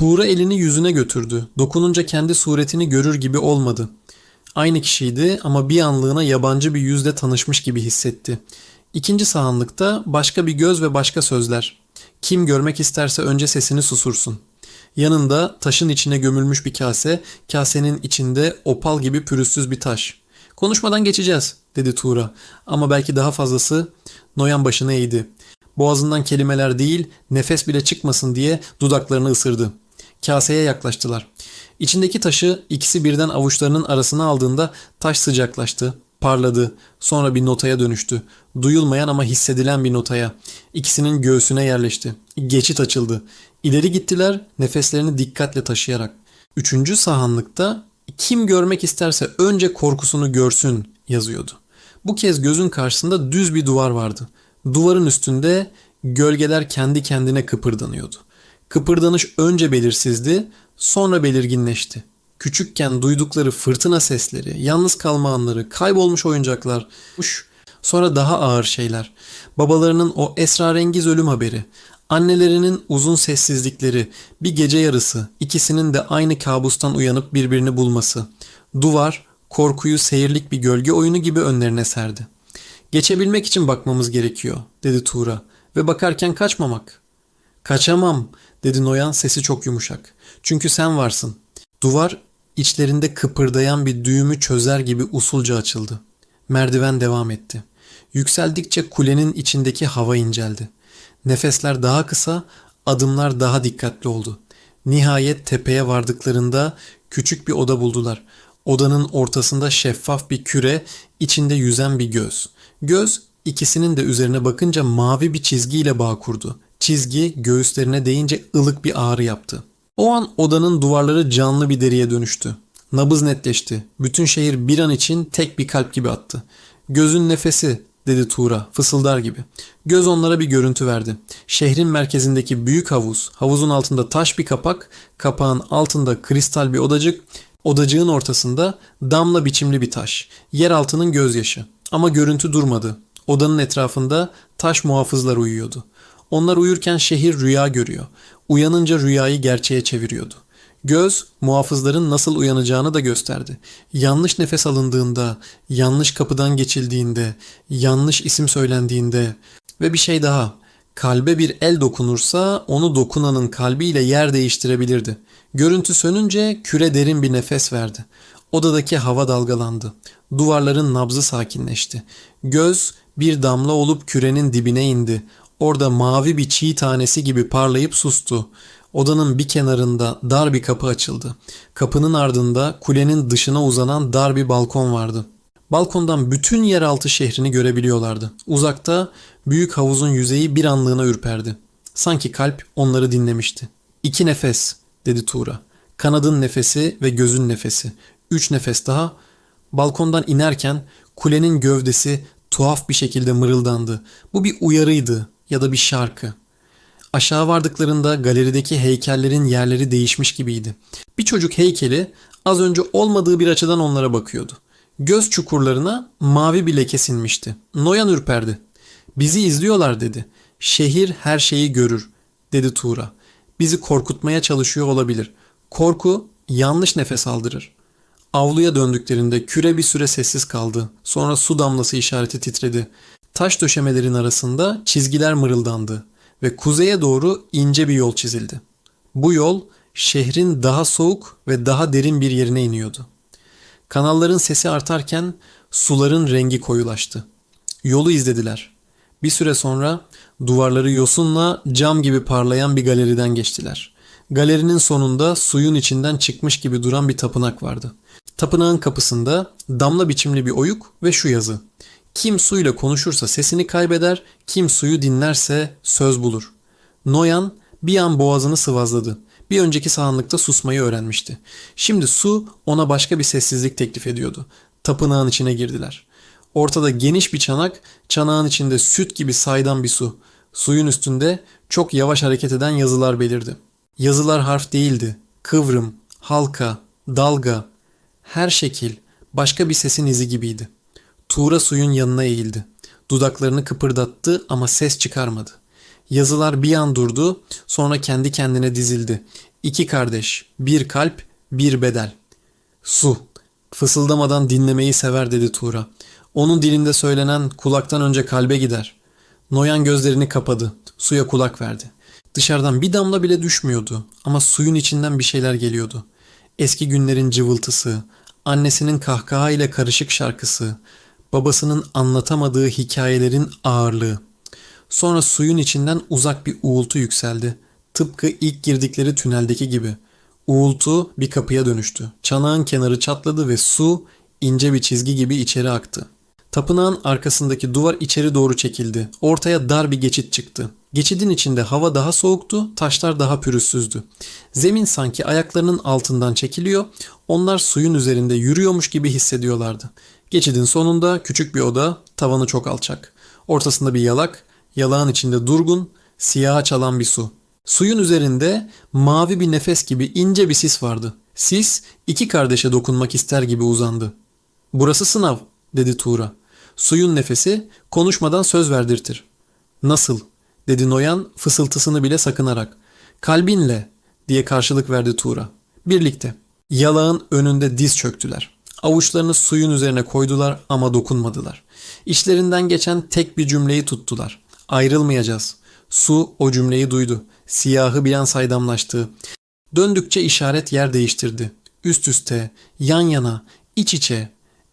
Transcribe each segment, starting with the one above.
Tuğra elini yüzüne götürdü. Dokununca kendi suretini görür gibi olmadı. Aynı kişiydi ama bir anlığına yabancı bir yüzle tanışmış gibi hissetti. İkinci sahanlıkta başka bir göz ve başka sözler. Kim görmek isterse önce sesini susursun. Yanında taşın içine gömülmüş bir kase, kasenin içinde opal gibi pürüzsüz bir taş. Konuşmadan geçeceğiz dedi Tuğra ama belki daha fazlası Noyan başını eğdi. Boğazından kelimeler değil nefes bile çıkmasın diye dudaklarını ısırdı. Kaseye yaklaştılar. İçindeki taşı ikisi birden avuçlarının arasına aldığında taş sıcaklaştı, parladı, sonra bir notaya dönüştü. Duyulmayan ama hissedilen bir notaya. İkisinin göğsüne yerleşti. Geçit açıldı. İleri gittiler nefeslerini dikkatle taşıyarak. Üçüncü sahanlıkta kim görmek isterse önce korkusunu görsün yazıyordu. Bu kez gözün karşısında düz bir duvar vardı. Duvarın üstünde gölgeler kendi kendine kıpırdanıyordu. Kıpırdanış önce belirsizdi, sonra belirginleşti. Küçükken duydukları fırtına sesleri, yalnız kalma anları, kaybolmuş oyuncaklar, uş, sonra daha ağır şeyler. Babalarının o esrarengiz ölüm haberi, annelerinin uzun sessizlikleri, bir gece yarısı, ikisinin de aynı kabustan uyanıp birbirini bulması. Duvar, korkuyu seyirlik bir gölge oyunu gibi önlerine serdi. Geçebilmek için bakmamız gerekiyor, dedi Tuğra ve bakarken kaçmamak. Kaçamam, dedi Noyan sesi çok yumuşak. Çünkü sen varsın. Duvar içlerinde kıpırdayan bir düğümü çözer gibi usulca açıldı. Merdiven devam etti. Yükseldikçe kulenin içindeki hava inceldi. Nefesler daha kısa, adımlar daha dikkatli oldu. Nihayet tepeye vardıklarında küçük bir oda buldular. Odanın ortasında şeffaf bir küre, içinde yüzen bir göz. Göz ikisinin de üzerine bakınca mavi bir çizgiyle bağ kurdu. Çizgi göğüslerine değince ılık bir ağrı yaptı. O an odanın duvarları canlı bir deriye dönüştü. Nabız netleşti. Bütün şehir bir an için tek bir kalp gibi attı. Gözün nefesi dedi Tuğra fısıldar gibi. Göz onlara bir görüntü verdi. Şehrin merkezindeki büyük havuz, havuzun altında taş bir kapak, kapağın altında kristal bir odacık, odacığın ortasında damla biçimli bir taş. Yer altının gözyaşı. Ama görüntü durmadı. Odanın etrafında taş muhafızlar uyuyordu. Onlar uyurken şehir rüya görüyor. Uyanınca rüyayı gerçeğe çeviriyordu. Göz muhafızların nasıl uyanacağını da gösterdi. Yanlış nefes alındığında, yanlış kapıdan geçildiğinde, yanlış isim söylendiğinde ve bir şey daha. Kalbe bir el dokunursa onu dokunanın kalbiyle yer değiştirebilirdi. Görüntü sönünce küre derin bir nefes verdi. Odadaki hava dalgalandı. Duvarların nabzı sakinleşti. Göz bir damla olup kürenin dibine indi. Orada mavi bir çiğ tanesi gibi parlayıp sustu. Odanın bir kenarında dar bir kapı açıldı. Kapının ardında kulenin dışına uzanan dar bir balkon vardı. Balkondan bütün yeraltı şehrini görebiliyorlardı. Uzakta büyük havuzun yüzeyi bir anlığına ürperdi. Sanki kalp onları dinlemişti. İki nefes dedi Tuğra. Kanadın nefesi ve gözün nefesi. Üç nefes daha. Balkondan inerken kulenin gövdesi tuhaf bir şekilde mırıldandı. Bu bir uyarıydı ya da bir şarkı. Aşağı vardıklarında galerideki heykellerin yerleri değişmiş gibiydi. Bir çocuk heykeli az önce olmadığı bir açıdan onlara bakıyordu. Göz çukurlarına mavi bir leke sinmişti. Noyan ürperdi. Bizi izliyorlar dedi. Şehir her şeyi görür dedi Tuğra. Bizi korkutmaya çalışıyor olabilir. Korku yanlış nefes aldırır. Avluya döndüklerinde küre bir süre sessiz kaldı. Sonra su damlası işareti titredi. Taş döşemelerin arasında çizgiler mırıldandı ve kuzeye doğru ince bir yol çizildi. Bu yol şehrin daha soğuk ve daha derin bir yerine iniyordu. Kanalların sesi artarken suların rengi koyulaştı. Yolu izlediler. Bir süre sonra duvarları yosunla cam gibi parlayan bir galeriden geçtiler. Galerinin sonunda suyun içinden çıkmış gibi duran bir tapınak vardı. Tapınağın kapısında damla biçimli bir oyuk ve şu yazı. Kim suyla konuşursa sesini kaybeder, kim suyu dinlerse söz bulur. Noyan bir an boğazını sıvazladı. Bir önceki sahanlıkta susmayı öğrenmişti. Şimdi su ona başka bir sessizlik teklif ediyordu. Tapınağın içine girdiler. Ortada geniş bir çanak, çanağın içinde süt gibi saydan bir su. Suyun üstünde çok yavaş hareket eden yazılar belirdi. Yazılar harf değildi. Kıvrım, halka, dalga, her şekil başka bir sesin izi gibiydi. Tuğra suyun yanına eğildi. Dudaklarını kıpırdattı ama ses çıkarmadı. Yazılar bir an durdu, sonra kendi kendine dizildi. İki kardeş, bir kalp, bir bedel. Su. Fısıldamadan dinlemeyi sever dedi Tuğra. Onun dilinde söylenen kulaktan önce kalbe gider. Noyan gözlerini kapadı. Suya kulak verdi. Dışarıdan bir damla bile düşmüyordu ama suyun içinden bir şeyler geliyordu. Eski günlerin cıvıltısı, annesinin kahkaha ile karışık şarkısı, babasının anlatamadığı hikayelerin ağırlığı. Sonra suyun içinden uzak bir uğultu yükseldi. Tıpkı ilk girdikleri tüneldeki gibi. Uğultu bir kapıya dönüştü. Çanağın kenarı çatladı ve su ince bir çizgi gibi içeri aktı. Tapınağın arkasındaki duvar içeri doğru çekildi. Ortaya dar bir geçit çıktı. Geçidin içinde hava daha soğuktu, taşlar daha pürüzsüzdü. Zemin sanki ayaklarının altından çekiliyor, onlar suyun üzerinde yürüyormuş gibi hissediyorlardı. Geçidin sonunda küçük bir oda, tavanı çok alçak. Ortasında bir yalak, yalağın içinde durgun, siyaha çalan bir su. Suyun üzerinde mavi bir nefes gibi ince bir sis vardı. Sis iki kardeşe dokunmak ister gibi uzandı. Burası sınav dedi Tuğra. Suyun nefesi konuşmadan söz verdirtir. Nasıl? dedi Noyan fısıltısını bile sakınarak. Kalbinle diye karşılık verdi Tuğra. Birlikte. Yalağın önünde diz çöktüler. Avuçlarını suyun üzerine koydular ama dokunmadılar. İçlerinden geçen tek bir cümleyi tuttular. Ayrılmayacağız. Su o cümleyi duydu. Siyahı bir an saydamlaştı. Döndükçe işaret yer değiştirdi. Üst üste, yan yana, iç içe.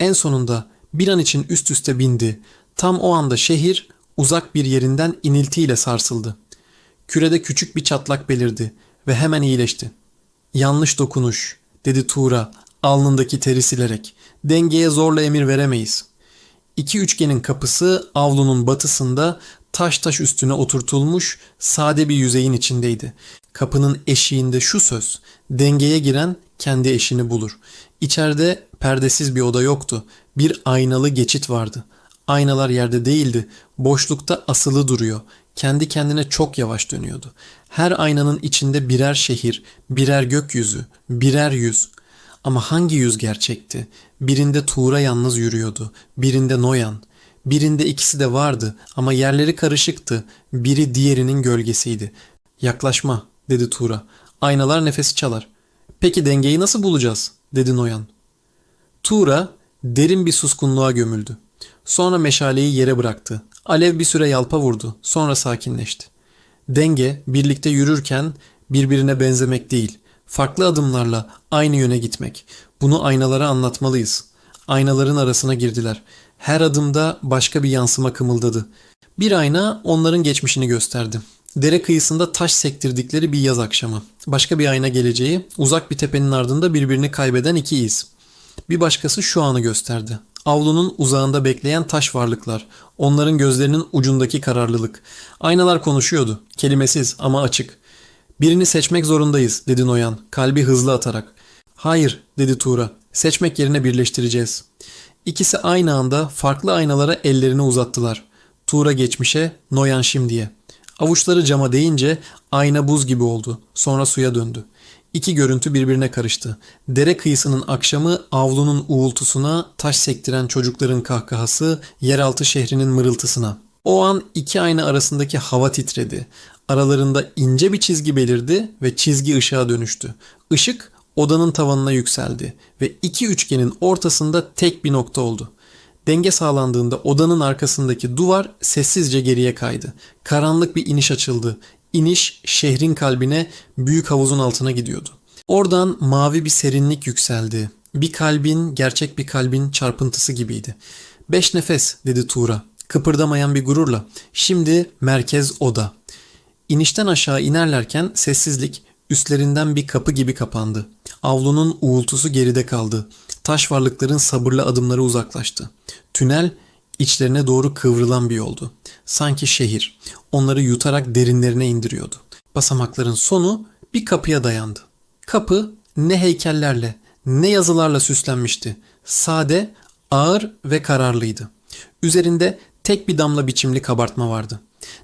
En sonunda bir an için üst üste bindi. Tam o anda şehir uzak bir yerinden iniltiyle sarsıldı. Kürede küçük bir çatlak belirdi ve hemen iyileşti. Yanlış dokunuş, dedi Tuğra alnındaki teri silerek. Dengeye zorla emir veremeyiz. İki üçgenin kapısı avlunun batısında taş taş üstüne oturtulmuş sade bir yüzeyin içindeydi. Kapının eşiğinde şu söz, dengeye giren kendi eşini bulur. İçeride perdesiz bir oda yoktu. Bir aynalı geçit vardı. Aynalar yerde değildi. Boşlukta asılı duruyor. Kendi kendine çok yavaş dönüyordu. Her aynanın içinde birer şehir, birer gökyüzü, birer yüz. Ama hangi yüz gerçekti? Birinde Tuğra yalnız yürüyordu, birinde Noyan. Birinde ikisi de vardı ama yerleri karışıktı. Biri diğerinin gölgesiydi. Yaklaşma, dedi Tuğra. Aynalar nefesi çalar. Peki dengeyi nasıl bulacağız? dedi Noyan. Tuğra derin bir suskunluğa gömüldü. Sonra meşaleyi yere bıraktı. Alev bir süre yalpa vurdu. Sonra sakinleşti. Denge birlikte yürürken birbirine benzemek değil, farklı adımlarla aynı yöne gitmek. Bunu aynalara anlatmalıyız. Aynaların arasına girdiler. Her adımda başka bir yansıma kımıldadı. Bir ayna onların geçmişini gösterdi. Dere kıyısında taş sektirdikleri bir yaz akşamı. Başka bir ayna geleceği, uzak bir tepenin ardında birbirini kaybeden iki iz. Bir başkası şu anı gösterdi. Avlunun uzağında bekleyen taş varlıklar. Onların gözlerinin ucundaki kararlılık. Aynalar konuşuyordu. Kelimesiz ama açık. Birini seçmek zorundayız dedi Noyan kalbi hızlı atarak. Hayır dedi Tuğra. Seçmek yerine birleştireceğiz. İkisi aynı anda farklı aynalara ellerini uzattılar. Tuğra geçmişe, Noyan şimdiye. Avuçları cama değince ayna buz gibi oldu. Sonra suya döndü. İki görüntü birbirine karıştı. Dere kıyısının akşamı avlunun uğultusuna, taş sektiren çocukların kahkahası, yeraltı şehrinin mırıltısına. O an iki ayna arasındaki hava titredi. Aralarında ince bir çizgi belirdi ve çizgi ışığa dönüştü. Işık odanın tavanına yükseldi ve iki üçgenin ortasında tek bir nokta oldu. Denge sağlandığında odanın arkasındaki duvar sessizce geriye kaydı. Karanlık bir iniş açıldı. İniş şehrin kalbine büyük havuzun altına gidiyordu. Oradan mavi bir serinlik yükseldi. Bir kalbin, gerçek bir kalbin çarpıntısı gibiydi. Beş nefes dedi Tuğra. Kıpırdamayan bir gururla. Şimdi merkez oda. İnişten aşağı inerlerken sessizlik üstlerinden bir kapı gibi kapandı. Avlunun uğultusu geride kaldı. Taş varlıkların sabırlı adımları uzaklaştı. Tünel içlerine doğru kıvrılan bir yoldu. Sanki şehir onları yutarak derinlerine indiriyordu. Basamakların sonu bir kapıya dayandı. Kapı ne heykellerle ne yazılarla süslenmişti. Sade, ağır ve kararlıydı. Üzerinde tek bir damla biçimli kabartma vardı.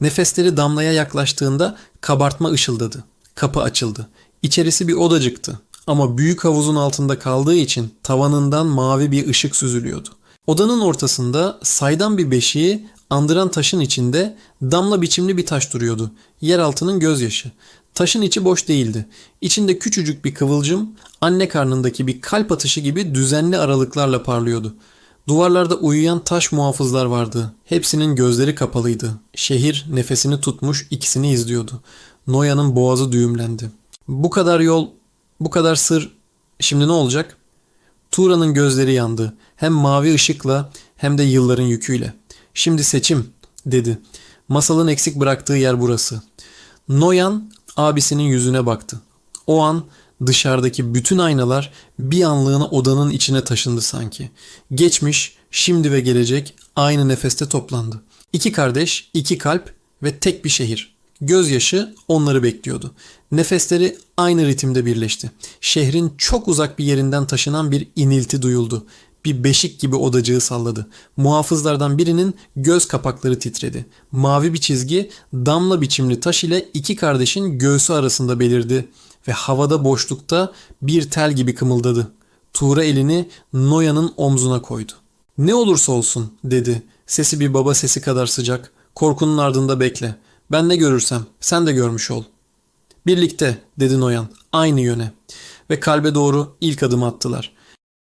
Nefesleri damlaya yaklaştığında kabartma ışıldadı. Kapı açıldı. İçerisi bir odacıktı. Ama büyük havuzun altında kaldığı için tavanından mavi bir ışık süzülüyordu. Odanın ortasında saydam bir beşiği andıran taşın içinde damla biçimli bir taş duruyordu. Yeraltının gözyaşı. Taşın içi boş değildi. İçinde küçücük bir kıvılcım, anne karnındaki bir kalp atışı gibi düzenli aralıklarla parlıyordu. Duvarlarda uyuyan taş muhafızlar vardı. Hepsinin gözleri kapalıydı. Şehir nefesini tutmuş ikisini izliyordu. Noya'nın boğazı düğümlendi. Bu kadar yol, bu kadar sır, şimdi ne olacak? Tuğra'nın gözleri yandı. Hem mavi ışıkla hem de yılların yüküyle. Şimdi seçim, dedi. Masalın eksik bıraktığı yer burası. Noyan abisinin yüzüne baktı. O an dışarıdaki bütün aynalar bir anlığına odanın içine taşındı sanki. Geçmiş, şimdi ve gelecek aynı nefeste toplandı. İki kardeş, iki kalp ve tek bir şehir. Gözyaşı onları bekliyordu. Nefesleri aynı ritimde birleşti. Şehrin çok uzak bir yerinden taşınan bir inilti duyuldu. Bir beşik gibi odacığı salladı. Muhafızlardan birinin göz kapakları titredi. Mavi bir çizgi damla biçimli taş ile iki kardeşin göğsü arasında belirdi ve havada boşlukta bir tel gibi kımıldadı. Tuğra elini Noya'nın omzuna koydu. Ne olursa olsun dedi. Sesi bir baba sesi kadar sıcak. Korkunun ardında bekle. Ben ne görürsem sen de görmüş ol. Birlikte dedi Noyan aynı yöne ve kalbe doğru ilk adım attılar.